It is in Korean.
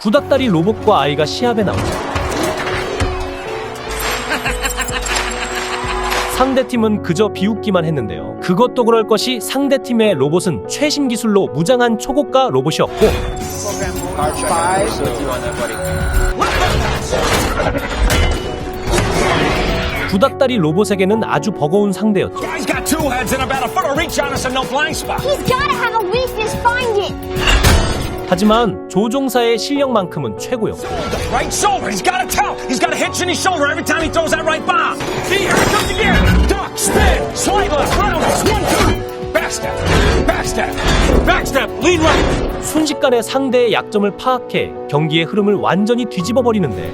구닥다리 로봇과 아이가 시합에 나오죠. 상대팀은 그저 비웃기만 했는데요. 그것도 그럴 것이 상대팀의 로봇은 최신 기술로 무장한 초고가 로봇이었고 구닥다리 로봇에게는 아주 버거운 상대였죠. He's gotta have a weakness. 하지만 조종사의 실력만큼은 최고였고. 순식간에 상대의 약점을 파악해 경기의 흐름을 완전히 뒤집어 버리는데